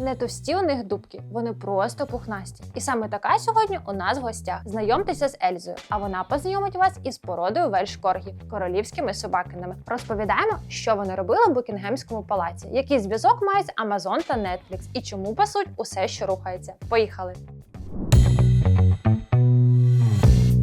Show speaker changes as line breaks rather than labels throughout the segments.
Не товсті у них дубки, вони просто пухнасті. І саме така сьогодні у нас в гостях. Знайомтеся з Ельзою, а вона познайомить вас із породою вельш коргі королівськими собакинами. Розповідаємо, що вони робили в Букінгемському палаці, який зв'язок мають з Amazon та Netflix і чому пасуть усе, що рухається. Поїхали!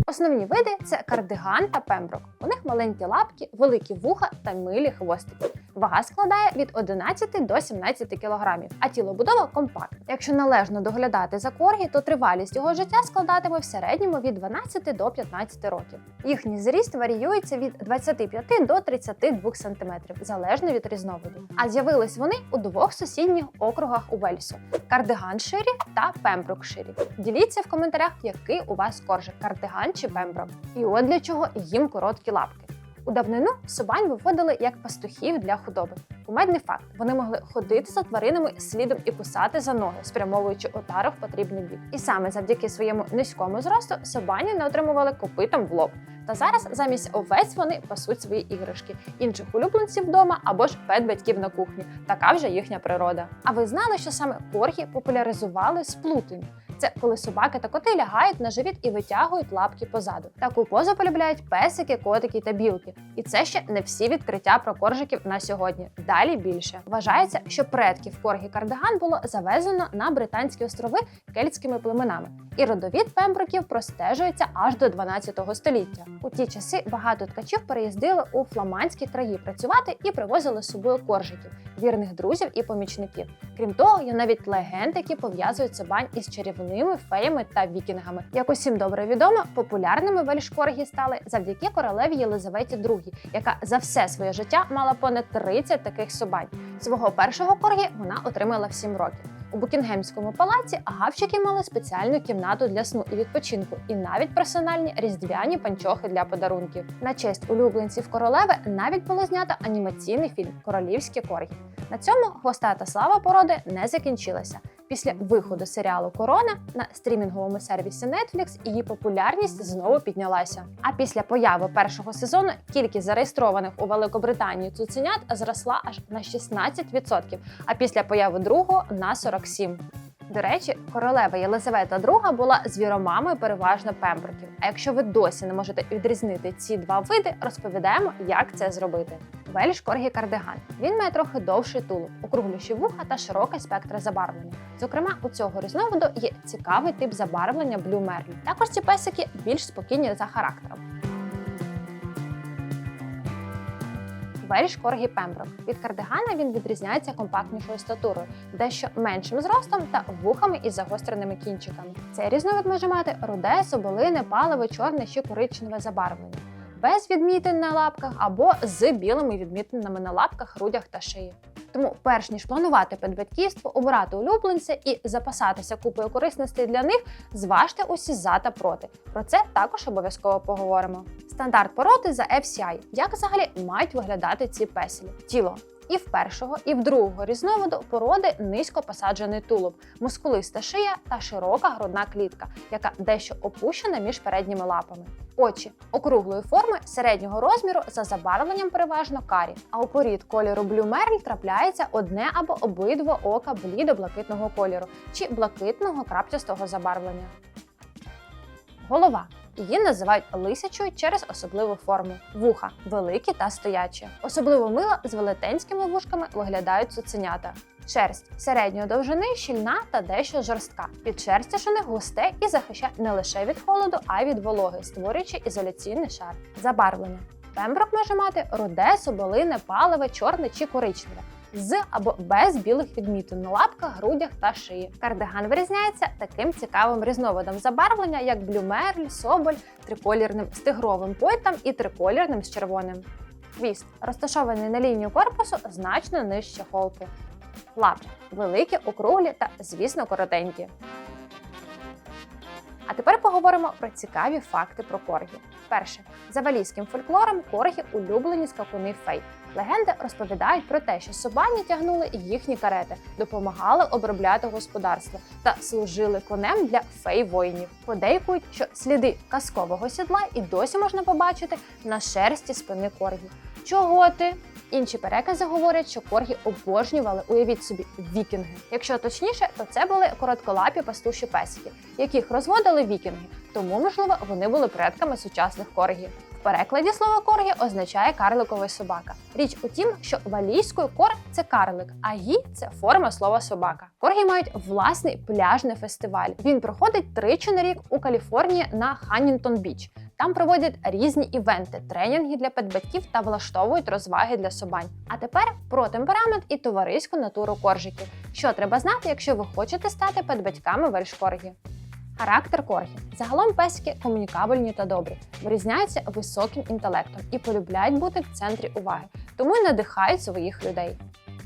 Основні види це кардиган та пемброк. У них маленькі лапки, великі вуха та милі хвостики. Вага складає від 11 до 17 кг, а тілобудова компактна. Якщо належно доглядати за коргі, то тривалість його життя складатиме в середньому від 12 до 15 років. Їхній зріст варіюється від 25 до 32 см, залежно від різновиду. А з'явились вони у двох сусідніх округах у Вельсу: кардиган ширі та пемброк ширі. Діліться в коментарях, який у вас коржик кардиган чи пемброк. І от для чого їм короткі лапки. У давнину собань виводили як пастухів для худоби. Кумедний факт: вони могли ходити за тваринами слідом і кусати за ноги, спрямовуючи отару в потрібний бік. І саме завдяки своєму низькому зросту собані не отримували копитом в лоб. Та зараз замість овець вони пасуть свої іграшки, інших улюбленців вдома або ж пет батьків на кухні. Така вже їхня природа. А ви знали, що саме коргі популяризували сплутень? Це коли собаки та коти лягають на живіт і витягують лапки позаду. Таку позу полюбляють песики, котики та білки. І це ще не всі відкриття про коржиків на сьогодні. Далі більше вважається, що предків коргі кардиган було завезено на британські острови кельтськими племенами, і родовід пемброків простежується аж до 12 століття. У ті часи багато ткачів переїздили у фламандські краї працювати і привозили з собою коржиків, вірних друзів і помічників. Крім того, є навіть легенди, які пов'язують собань із чарівними феями та вікінгами. Як усім добре відомо, популярними вельшкоргі стали завдяки королеві Єлизаветі II, яка за все своє життя мала понад 30 таких собань. Свого першого коргі вона отримала в 7 років. У Букінгемському палаці гавчики мали спеціальну кімнату для сну і відпочинку, і навіть персональні різдвяні панчохи для подарунків. На честь улюбленців королеви навіть було знято анімаційний фільм Королівські коргі. На цьому хвостата слава породи не закінчилася. Після виходу серіалу Корона на стрімінговому сервісі Netflix її популярність знову піднялася. А після появи першого сезону кількість зареєстрованих у Великобританії цуценят зросла аж на 16%, а після появи другого на 47%. До речі, королева Єлизавета II була звіромамою переважно пемброків. А якщо ви досі не можете відрізнити ці два види, розповідаємо, як це зробити. Вельш коргі кардиган. Він має трохи довший тулуб, округліші вуха та широкий спектр забарвлення. Зокрема, у цього різновиду є цікавий тип забарвлення блю мерлі. Також ці песики більш спокійні за характером. Вельш коргі пемброк. Від кардигана він відрізняється компактнішою статурою, дещо меншим зростом та вухами із загостреними кінчиками. Цей різновид може мати руде, соболине, паливе, чорне чи коричневе забарвлення, без відмітин на лапках або з білими відмітинами на лапках, грудях та шиї. Тому, перш ніж планувати педбатьківство, обирати улюбленця і запасатися купою корисностей для них, зважте усі за та проти. Про це також обов'язково поговоримо. Стандарт породи за FCI. Як взагалі мають виглядати ці песелі? Тіло. І в першого, і в другого різновиду породи низько посаджений тулуб, мускулиста шия та широка грудна клітка, яка дещо опущена між передніми лапами. Очі округлої форми середнього розміру за забарвленням переважно карі. А у порід кольору Merle трапляється одне або обидва ока блідо-блакитного кольору чи блакитного крапчастого забарвлення. Голова. Її називають лисячою через особливу форму. Вуха великі та стоячі. Особливо мило з велетенськими вушками виглядають цуценята. Шерсть середньої довжини, щільна та дещо жорстка. Підшерстя ж густе і захищає не лише від холоду, а й від вологи, створюючи ізоляційний шар. Забарвлення. Пемброк може мати руде, соболине, паливе, чорне чи коричневе. З або без білих відмітин на лапках, грудях та шиї. Кардиган вирізняється таким цікавим різновидом забарвлення, як блюмерль, соболь, триколірним з тигровим пойтом і триколірним з червоним. Хвіст розташований на лінію корпусу значно нижче холки. Лапи великі, округлі та, звісно, коротенькі. А тепер поговоримо про цікаві факти про коргі. Перше, за валійським фольклором коргі улюблені скакуни фей. Легенди розповідають про те, що собані тягнули їхні карети, допомагали обробляти господарство та служили конем для фей-воїнів. Подейкують, що сліди казкового сідла і досі можна побачити на шерсті спини коргі. Чого ти? Інші перекази говорять, що коргі обожнювали, уявіть собі, вікінги. Якщо точніше, то це були коротколапі пастуші песики, яких розводили вікінги, тому, можливо, вони були предками сучасних коргі. В перекладі слово коргі означає карликовий собака. Річ у тім, що валійською кор це карлик, а гі це форма слова собака. Коргі мають власний пляжний фестиваль. Він проходить тричі на рік у Каліфорнії на Ханнінтон Біч. Там проводять різні івенти, тренінги для педбатьків та влаштовують розваги для собань. А тепер про темперамент і товариську натуру коржиків. Що треба знати, якщо ви хочете стати педбатьками вельшкоргі? Характер коргі. Загалом песики комунікабельні та добрі, вирізняються високим інтелектом і полюбляють бути в центрі уваги, тому й надихають своїх людей.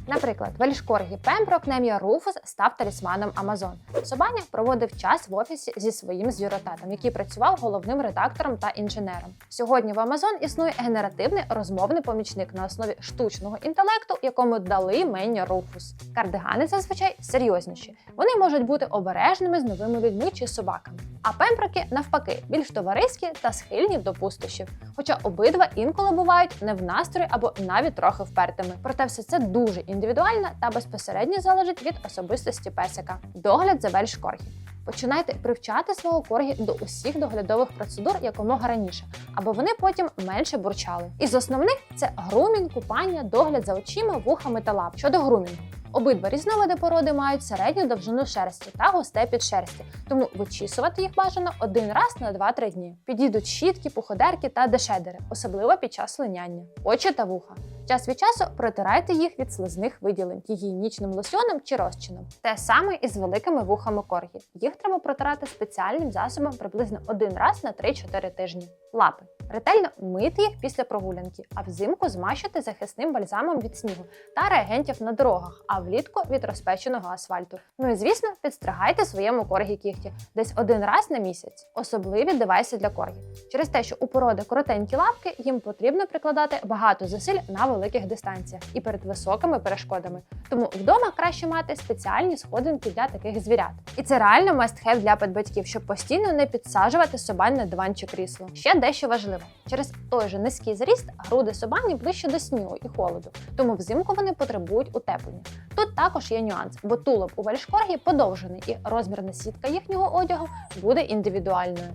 Наприклад, вельшкоргі Пемброк на ім'я Руфус став талісманом Амазон. Собаня проводив час в офісі зі своїм звіротатом, який працював головним редактором та інженером. Сьогодні в Амазон існує генеративний розмовний помічник на основі штучного інтелекту, якому дали імення Руфус. Кардигани зазвичай серйозніші. Вони можуть бути обережними з новими людьми чи собаками. А пемброки, навпаки, більш товариські та схильні до пустощів. Хоча обидва інколи бувають не в настрої або навіть трохи впертими. Проте все це дуже індивідуально та безпосередньо залежить від особистості песика. Догляд за вельшкоргі. Починайте привчати свого коргі до усіх доглядових процедур якомога раніше, аби вони потім менше бурчали. Із основних це грумінг, купання, догляд за очима, вухами та лап. Щодо грумінгу. Обидва різновиди породи мають середню довжину шерсті та густе підшерсті, тому вичісувати їх бажано один раз на 2-3 дні. Підійдуть щітки, пуходерки та дешедери, особливо під час линяння, очі та вуха. Час від часу протирайте їх від слизних виділень гігієнічним лосьоном чи розчином. Те саме і з великими вухами коргі. Їх треба протирати спеціальним засобом приблизно один раз на 3-4 тижні. Лапи. Ретельно мити їх після прогулянки, а взимку змащити захисним бальзамом від снігу та реагентів на дорогах, а влітку від розпеченого асфальту. Ну і звісно, підстригайте своєму коргі кігті десь один раз на місяць. Особливі девайси для коргі. Через те, що у породи коротенькі лапки, їм потрібно прикладати багато зусиль на великих дистанціях і перед високими перешкодами. Тому вдома краще мати спеціальні сходинки для таких звірят. І це реально must-have для педбатьків, щоб постійно не підсаджувати собань на диван чи крісло. Ще дещо важливо: через той же низький зріст груди собані ближче до снігу і холоду, тому взимку вони потребують утеплення. Тут також є нюанс, бо тулуб у вельшкоргі подовжений, і розмірна сітка їхнього одягу буде індивідуальною.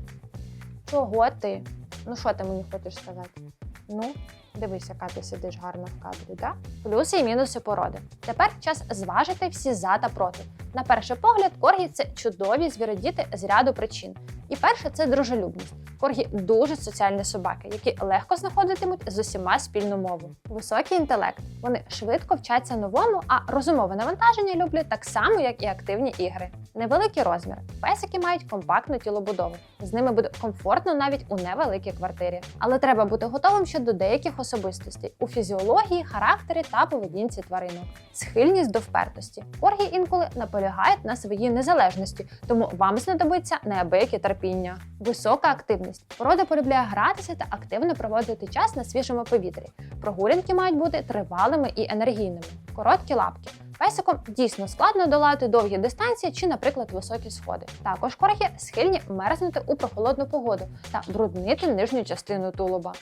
Чого ти? Ну що ти мені хочеш сказати? Ну, дивись, яка ти сидиш гарно в кадрі, да? Плюси і мінуси породи. Тепер час зважити всі за та проти. На перший погляд, коргі це чудові звіродіти з ряду причин. І перше це дружелюбність. Коргі дуже соціальні собаки, які легко знаходитимуть з усіма спільну мову. Високий інтелект. Вони швидко вчаться новому, а розумове навантаження люблять так само, як і активні ігри. Невеликий розмір. Песики мають компактну тілобудову. З ними буде комфортно навіть у невеликій квартирі. Але треба бути готовим щодо деяких особистостей у фізіології, характері та поведінці тваринок. Схильність до впертості. Коргі інколи наполягають на своїй незалежності, тому вам знадобиться неабияке терпіння. Висока активність. Порода полюбляє гратися та активно проводити час на свіжому повітрі. Прогулянки мають бути тривалими і енергійними. Короткі лапки. Песиком дійсно складно долати довгі дистанції чи, наприклад, високі сходи. Також корги схильні мерзнути у прохолодну погоду та бруднити нижню частину тулуба.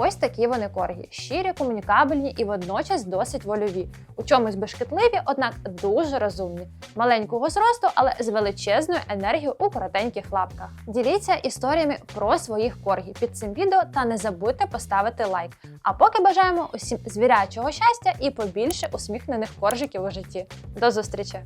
Ось такі вони коргі, щирі, комунікабельні і водночас досить вольові. У чомусь безшкетливі, однак дуже розумні, маленького зросту, але з величезною енергією у коротеньких лапках. Діліться історіями про своїх коргі під цим відео та не забудьте поставити лайк. А поки бажаємо усім звірячого щастя і побільше усміхнених коржиків у житті. До зустрічі!